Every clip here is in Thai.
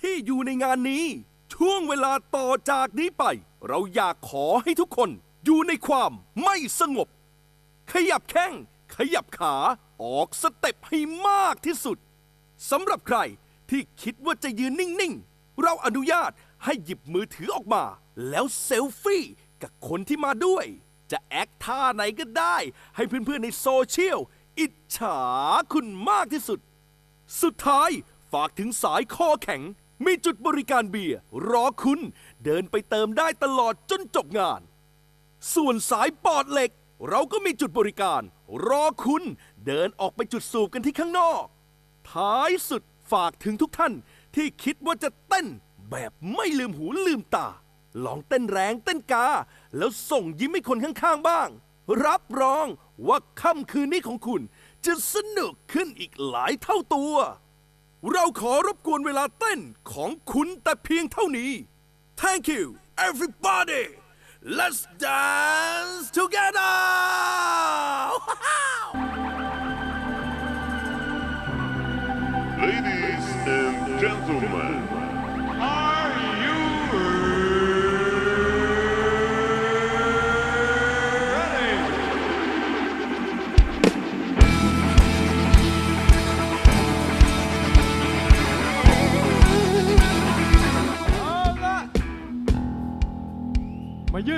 ที่อยู่ในงานนี้ ช่วงเวลาต่อจากนี้ไป เราอยากขอให้ทุกคนอยู่ในความไม่สงบ ขยับแข้ง ขยับขาออกสเต็ปให้มากที่สุดสำหรับใครที่คิดว่าจะยืนนิ่ง ๆ เราอนุญาตให้หยิบมือถือออกมา แล้วเซลฟี่กับคนที่มาด้วย จะแอคท่าไหนก็ได้ ให้เพื่อน ๆ ในโซเชียล อิจฉาคุณมากที่สุด สุดท้าย ฝากถึงสายคอแข็ง มีจุดบริการเบียร์รอคุณ เดินไปเติมได้ตลอดจนจบงาน ส่วนสายปอดเหล็ก เราก็มีจุดบริการ รอคุณ เดินออกไปจุดสูบกันที่ข้างนอก ท้ายสุดฝากถึงทุกท่านที่คิดว่าจะเต้นแบบไม่ลืมหูลืมตา ลองเต้นแรงเต้นกา แล้วส่งยิ้มให้คนข้างๆบ้าง รับรองว่าค่ำคืนนี้ของคุณ จะสนุกขึ้นอีกหลายเท่าตัว เราขอรบกวนเวลาเต้นของคุณแต่เพียงเท่านี้ Thank you everybody Let's dance together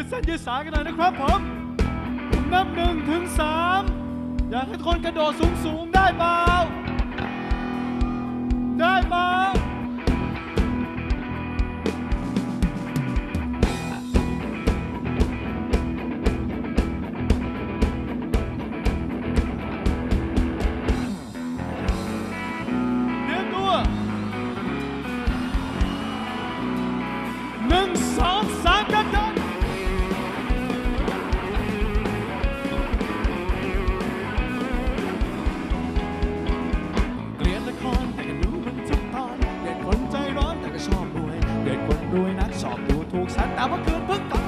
เส้นยืดสายกันหน่อยนะครับผมนับหนึ่งถึงสามอยากให้ทุกคนกระโดดสูงสูงๆได้เปล่า ดคนรวยนักชอบดูถูกสันแต่ว่าเกินเพิ่งก่อน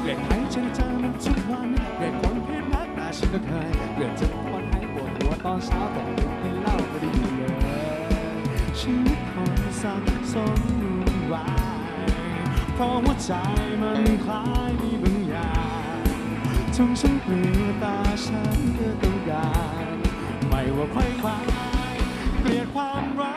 เกลียดใครฉันเจอมันทุกวันเกลียดคนผิดนักแต่ฉันก็เคยเกลียดจนคนให้ปวดหัวตอนเช้าแต่ลุกให้เหล่าไม่ดีเลยชีวิตคนสับสนวุ่นวายเพราะหัวใจมันคล้ายมีบางอย่างจนฉันเปลือตาฉันเพื่อต้องการไม่ว่าใครใครเกลียดความรัก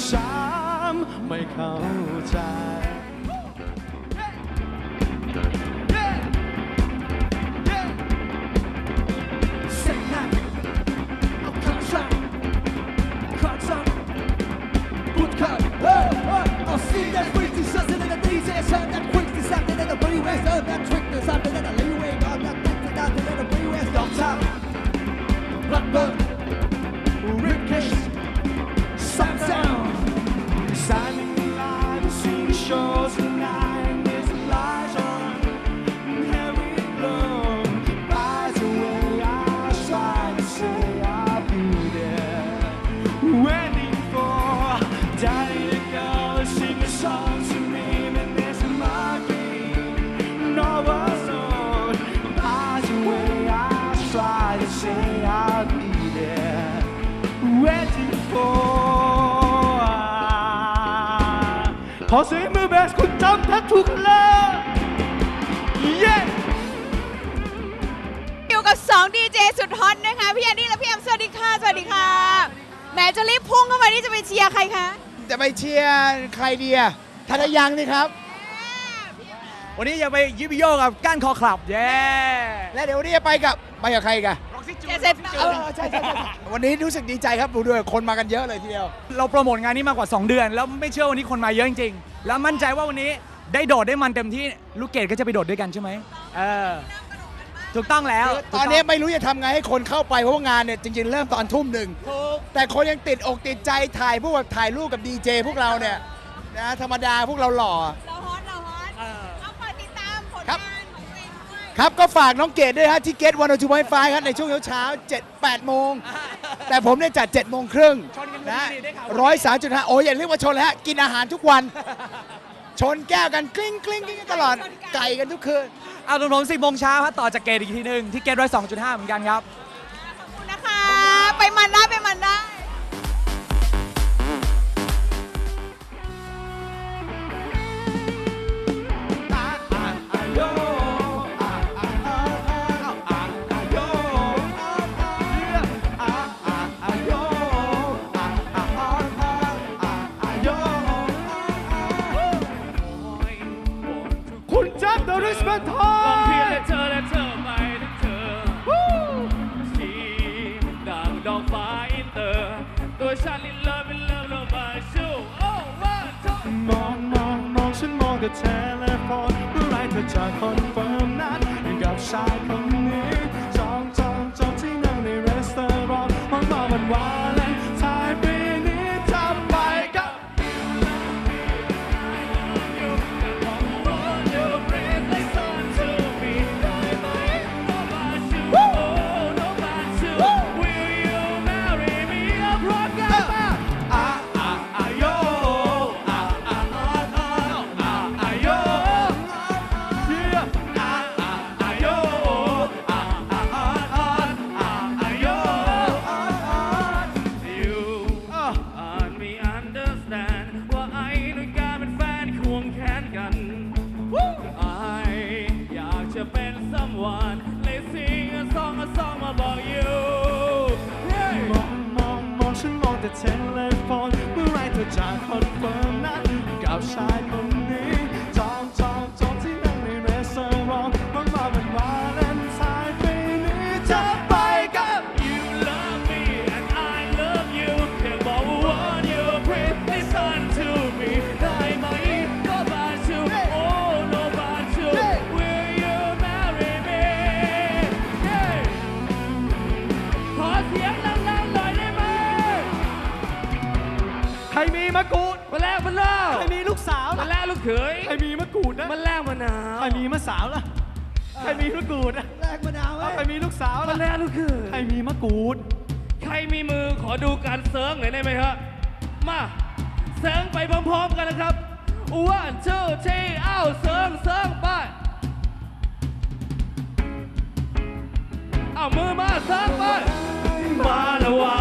เจ็บช้ำไม่เข้าใจ I'll see that quick to เสียงมือเบสคุณจำแททูกันเลยเย้อยู่กับ2ดีเจสุดฮอตนะคะ พี่แอนนี่และพี่แอมสวัสดีค่ะ สวัสดีค่ะแหมจะรีบพุ่งเข้ามาที่จะไปเชียร์ใครคะจะไปเชียร์ใครดีอะทันยังนี่ครับ วันนี้จะไปยิบโยกกับก้านคอคลับเย้และเดี๋ยววันนี้จะไปกับไปกับใครอีกันเจเซ็ตเออใช่ใช่ใช่วันนี้รู้สึกดีใจครับดูด้วยคนมากันเยอะเลยทีเดียว เราโปรโมทงานนี้มากกว่า 2 เดือน แล้วไม่เชื่อวันนี้คนมาเยอะจริงๆ แล้วมั่นใจว่าวันนี้ได้โดดได้มันเต็มที่ลูกเกดก็จะไปโดดด้วยกันใช่ไหมเออถูกต้องแล้วตอนนี้ไม่รู้จะทำไงให้คนเข้าไปเพราะว่างานเนี่ยจริง ๆ เริ่มตอนทุ่มหนึ่งแต่คนยังติดอกติดใจถ่ายพวกแบบถ่ายรูปกับดีเจพวกเราเนี่ยนะธรรมดาพวกเราหล่อเราฮอตเราฮอตเอาฝากติดตามผลครับงานของตัวเองด้วยครับก็ฝากน้องเกดด้วยฮะที่เกตวันจูไวไฟครับในช่วงเช้าๆ7 8โมง แต่ผมเนี่ยจัด7โมงครึ่งชนกันนะนี่ได้ข่าวร้อยสามจุดห้าโอ้ยอย่าเรียกว่าชนเลยฮะกินอาหารทุกวัน ชนแก้วกันกลิ้งกลิ้งกลิ้งกันตลอดไก่กันทุกคืน เอาตรงๆสิบโมงเช้าฮะต่อจากเกตอีกทีหนึ่งที่เกตร้อยสองจุดห้าเหมือนกันครับ ขอบคุณนะคะ ไปมันได้ไปมันได้ ชาลินเลิฟลินเลิฟเรามาชูโอ้วันทูมองมองมองฉันมองแต่เทเลโฟนเมื่อไรเธอจะคอนเฟิร์มนัดกับชายคน สาวล่ะใครมีมะกรูดนะแลกมะนาวเอาไว้ใครมีลูกสาวมาล่ะแลกลูกเขยใครมีมะกรูด ใครมีมือขอดูการเซิร์งหน่อยได้ไหมครับมาเซิร์งไปพร้อมๆกันนะครับ one two three เอ้าเซิร์งเซิร์งไปเอามือมาเซิร์งไปมาละวะ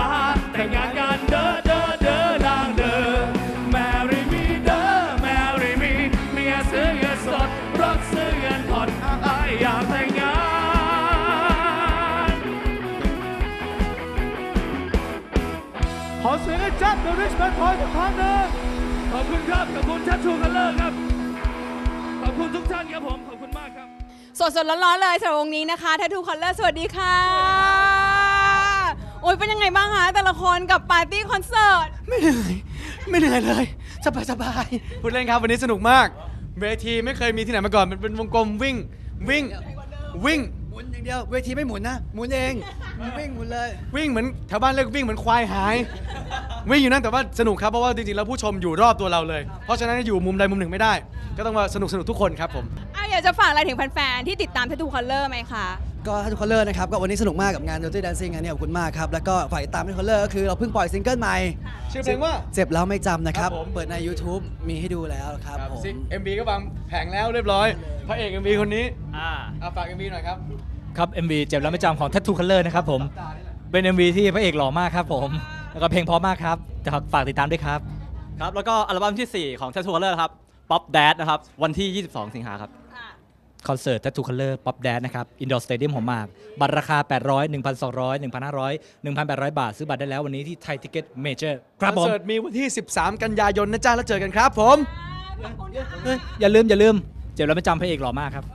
สียงให้แจ็คเดอะริชแมนพอยสักครั้งหนึ่งขอบคุณครับ ขอบคุณชัดชูกันเลิกครับ ขอบคุณทุกท่านครับผม ขอบคุณมากครับ สดสดๆร้อนๆเลยสำหรับวงนี้นะคะทัทูคอลเลอร์สวัสดีค่ะ โอ้ยเป็นยังไงบ้างคะแต่ละคนกับปาร์ตี้คอนเสิร์ต ไม่เหนื่อย ไม่เหนื่อยเลย สบายสบายพูดเล่นครับ วันนี้สนุกมาก เวทีไม่เคยมีที่ไหนมาก่อนมันเป็นวงกลมวิ่ง วิ่ง วิ่ง หมุนอย่างเดียว เวทีไม่หมุนนะ หมุนเอง วิ่งหมุนเลย วิ่งเหมือนแถวบ้านเรียกวิ่งเหมือนควายหาย วิ่งอยู่นั่นแต่ว่าสนุกครับเพราะว่าจริงๆแล้วผู้ชมอยู่รอบตัวเราเลย เพราะฉะนั้นอยู่มุมใดมุมหนึ่งไม่ได้ ก็ต้องมาสนุกสนุกทุกคนครับผมอะอยากจะฝากอะไรถึงแฟนๆที่ติดตามทัทูคอลเลอร์ไหมคะ ก็ทัทูคอลเลอร์นะครับก็วันนี้สนุกมากกับงาน Dirty Dancing อันนี้ขอบคุณมากครับ แล้วก็ฝ่ายตามทัทูคอลเลอร์ก็คือเราเพิ่งปล่อยซิงเกิลใหม่ ชื่อเพลงว่า เจ็บแล้วไม่จำนะครับ ครับผม เปิดใน YouTube มีให้ดูแล้วครับผม เอ็มบีก็วางแผงแล้วเรียบร้อยพระเอกเอ็มบีคนนี้อ่าเอาฝากเอ็มบีหน่อยครับ ครับ MV เจ็บแล้วไม่จำของ Tattoo Color นะครับผม เป็น MV ที่พระเอกหล่อมากครับผม แล้วก็เพลงเพราะมากครับจะฝากติดตามด้วยครับ ครับแล้วก็อัลบั้มที่ 4 ของ Tattoo Color ครับ Pop Dad นะครับ วันที่ 22 สิงหาครับ คอนเสิร์ต Tattoo Color Pop Dad นะครับ Indoor Stadium หัวหมาก บัตรราคา 800 1,200 1,500 1,800 บาท ซื้อบัตรได้แล้ววันนี้ที่ไทยทิเก็ตเมเจอร์ครับคผอนมเสิร์ตมีวันที่ 13 กันยายนนะจ๊ะแล้วเจอกันครับผมเฮ้ยอย่าลืมอย่าลืม เจ็บแล้วไม่จำพระเอกหล่อมากครับ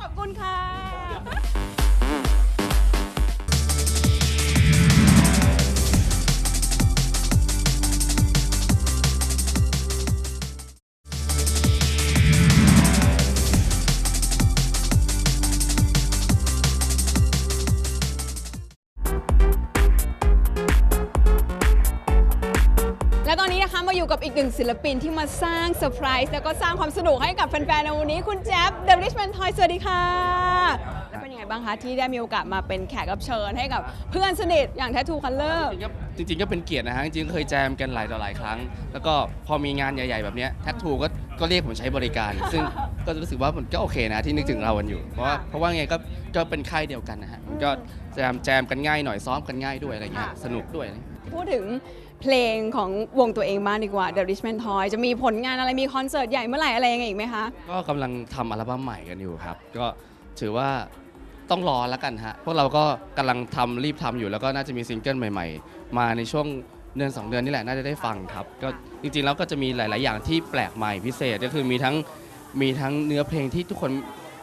ขอบคุณค่ะ ศิลปินที่มาสร้างเซอร์ไพรส์แล้วก็สร้างความสนุกให้กับแฟนๆในวันนี้คุณแจ๊บ The Richmond Toy สวัสดีค่ะ แล้วเป็นยังไงบ้างคะ ที่ได้มีโอกาสมาเป็นแขกรับเชิญให้กับเพื่อนสนิทอย่าง Tattoo Color จริงๆก็เป็นเกียรตินะฮะ จริงๆก็เคยแจมกันหลายต่อหลายครั้ง แล้วก็พอมีงานใหญ่ๆ แบบเนี้แท็ทูก็ก็เรียกผมใช้บริการ ซึ่งก็รู้สึกว่ามันก็โอเคนะที่นึกถึงเรากันอยู่ เพราะว่าเพราะว่าไงก็ก็เป็นค่ายเดียวกันนะฮะมันก็แจมแจมกันง่ายหน่อยซ้อมกันง่ายด้วยอะไรเงี้ยค่ะสนุกด้วย พูดถึง เพลงของวงตัวเองบ้างดีกว่า The Richmond Toy จะมีผลงานอะไรมีคอนเสิร์ตใหญ่เมื่อไหร่อะไรยังไงอีกไหมคะ ก็กำลังทำอัลบั้มใหม่กันอยู่ครับ ก็ถือว่าต้องรอแล้วกันฮะ พวกเราก็กำลังทำรีบทำอยู่แล้วก็น่าจะมีซิงเกิลใหม่ ๆ มาในช่วงเดือน2เดือนนี่แหละน่าจะได้ฟังครับ ก็จริงๆแล้วก็จะมีหลาย ๆ อย่างที่แปลกใหม่พิเศษก็คือมีทั้งมีทั้งเนื้อเพลงที่ทุกคน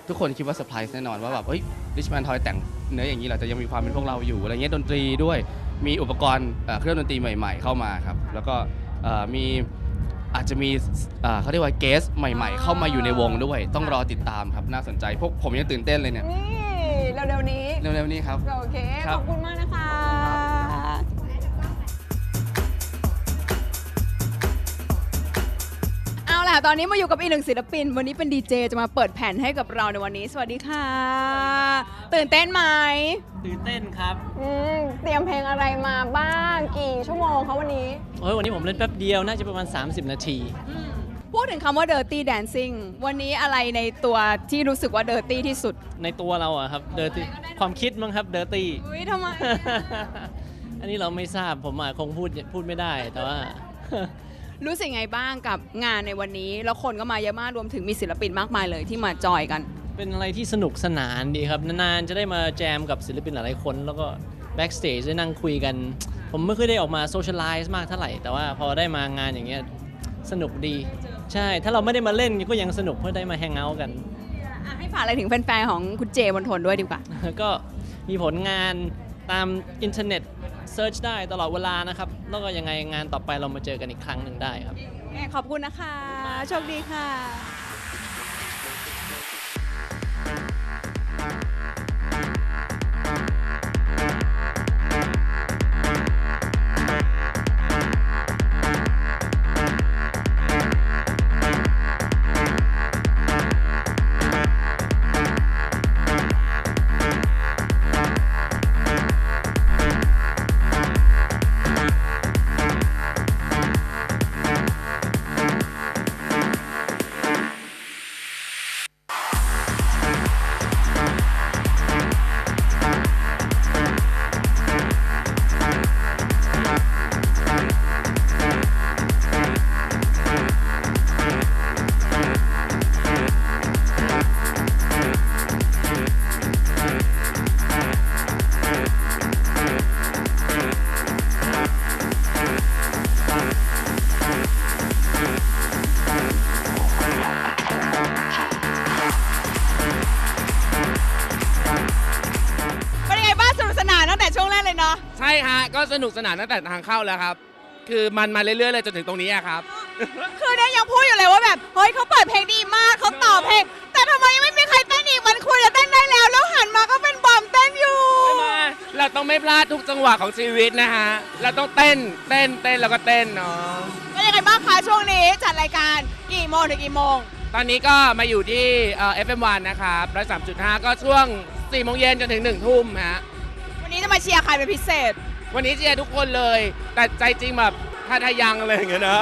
ทุกคนคิดว่าเซอร์ไพรส์แน่นอนว่าแบบเฮ้ยริชแมนทอยแต่งเนื้ออย่างนี้เหราจะยังมีความเป็นพวกเราอยู่อะไรเงี้ยดนตรีด้วย มีอุปกรณ์เอ่อเครื่องดนตรีใหม่ ๆ เข้ามาครับแล้วก็เอ่อมีอาจจะมีเอ่อเขาเรียกว่าเกสใหม่ ๆ เข้ามาอยู่ในวงด้วย ต้องรอติดตามครับน่าสนใจพวกผมยังตื่นเต้นเลยเนี่ยนี่เร็วๆนี้ เร็วๆนี้ครับ โอเค ครัขบอบคุณมากนะคะ เอาล่ะตอนนี้มาอยู่กับอีกหนึ่งศิลปิน วันนี้เป็นดีเจจะมาเปิดแผ่นให้กับเราในวันนี้ สวัสดีค่ะ ตื่นเต้นไหมตื่นเต้นครับอืมเตรียมเพลงอะไรมาบ้างกี่ชั่วโมงคะวันนี้โอ้ยวันนี้ผมเล่นแป๊บเดียวน่าจะประมาณ 30 นาที พูดถึงคำว่า dirty dancing วันนี้อะไรในตัวที่รู้สึกว่า dirty ที่สุดในตัวเราอะครับเดอร์ตี้ความคิดมั้งครับเดอร์ตี้ อุ้ยทำไม อันนี้เราไม่ทราบผมอะคงพูดพูดไม่ได้แต่ว่า รู้สึกไงบ้างกับงานในวันนี้ แล้วคนก็มาเยอะมากรวมถึงมีศิลปินมากมายเลยที่มาจอยกัน เป็นอะไรที่สนุกสนานดีครับ นานๆ จะได้มาแจมกับศิลปินหลายๆคน แล้วก็แบ็กสเตจได้นั่งคุยกัน ผมไม่เคยได้ออกมาโซเชียลไลซ์มากเท่าไหร่ แต่ว่าพอได้มางานอย่างเงี้ยสนุกดี ใช่ ถ้าเราไม่ได้มาเล่นก็ยังสนุกเพราะได้มาแฮงเอาท์กัน อะให้ฝากอะไรถึงแฟนๆของคุณเจมนทนด้วยดีกว่า ก็มีผลงานตามอินเทอร์เน็ต เซิร์ชได้ตลอดเวลานะครับ แล้วก็ยังไงงานต่อไปเรามาเจอกันอีกครั้งหนึ่งได้ครับ ขอบคุณนะคะ โชคดีค่ะ ก็สนุกสนานตั้งแต่ทางเข้าแล้วครับ คือมันมาเรื่อยๆเลยจนถึงตรงนี้อะครับ คือเนี่ยยังพูดอยู่เลยว่าแบบเฮ้ยเขาเปิดเพลงดีมากเขาต่อเพลง แต่ทำไมยังไม่มีใครเต้นอีกมันควรจะเต้นได้แล้ว แล้วหันมาก็เป็นบอมเต้นอยู่ เราต้องไม่พลาดทุกจังหวะของชีวิตนะฮะ เราต้องเต้น เต้น เต้นแล้วก็เต้นเนาะเป็นยังไงบ้างคะช่วงนี้จัดรายการกี่โมงถึงกี่โมง ตอนนี้ก็มาอยู่ที่เอ่อ FM1 นะครับ103.5ก็ช่วง4โมงเย็นจนถึง1ทุ่มฮะ วันนี้จะมาเชียร์ใครเป็นพิเศษ วันนี้เชียร์ทุกคนเลย แต่ใจจริงแบบถ้าทายังอะไรอย่างเงี้ยนะ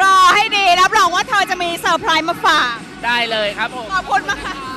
รอให้ดีรับรองว่าเธอจะมีเซอร์ไพรส์มาฝาก ได้เลยครับผม ขอบคุณมากค่ะ